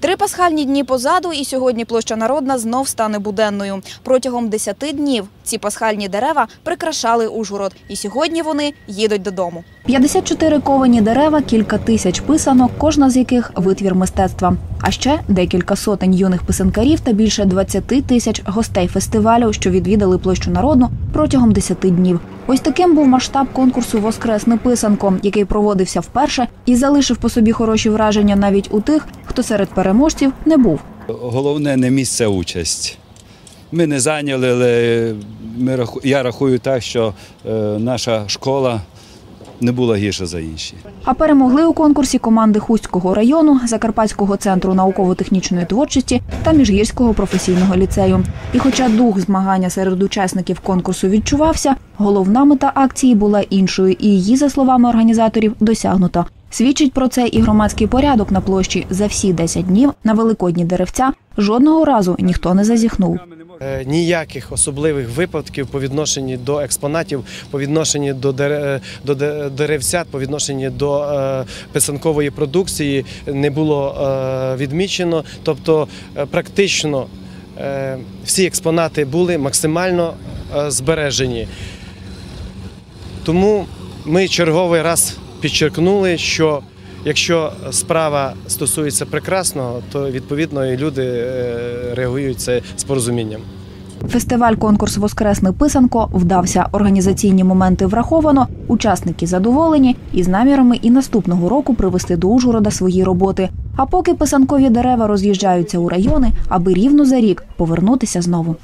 Три пасхальні дні позаду, і сьогодні площа Народна знов стане буденною. Протягом 10 днів ці пасхальні дерева прикрашали Ужгород, і сьогодні вони їдуть додому. 54 ковані дерева, кілька тисяч писанок, кожна з яких витвір мистецтва. А ще декілька сотень юних писанкарів та більше 20 тисяч гостей фестивалю, що відвідали площу Народну протягом 10 днів. Ось таким був масштаб конкурсу Воскресне писанко, який проводився вперше і залишив по собі хороші враження навіть у тих, хто серед переможців не був. Головне не місце участь. Ми не зайняли, але ми, я рахую так, що е, наша школа не була гірша за інші. А перемогли у конкурсі команди Хустського району, Закарпатського центру науково-технічної творчості та Міжгірського професійного ліцею. І хоча дух змагання серед учасників конкурсу відчувався, головна мета акції була іншою, і її, за словами організаторів, досягнуто. Свідчить про це і громадський порядок на площі за всі 10 днів на великодні деревця. Жодного разу ніхто не зазіхнув. Е, Ніяких особливих випадків по відношенні до експонатів, по відношенні до дере- деревцят, по відношенні до е, писанкової продукції не було е, відмічено. Тобто, е, практично е, всі експонати були максимально е, збережені. Тому ми черговий раз підчеркнули, що якщо справа стосується прекрасного, то відповідно і люди е, реагують це з порозумінням. Фестиваль конкурс Воскресне писанко вдався. Організаційні моменти враховано, учасники задоволені і з намірами і наступного року привезти до Ужгорода свої роботи. А поки писанкові дерева роз'їжджаються у райони, аби рівно за рік повернутися знову.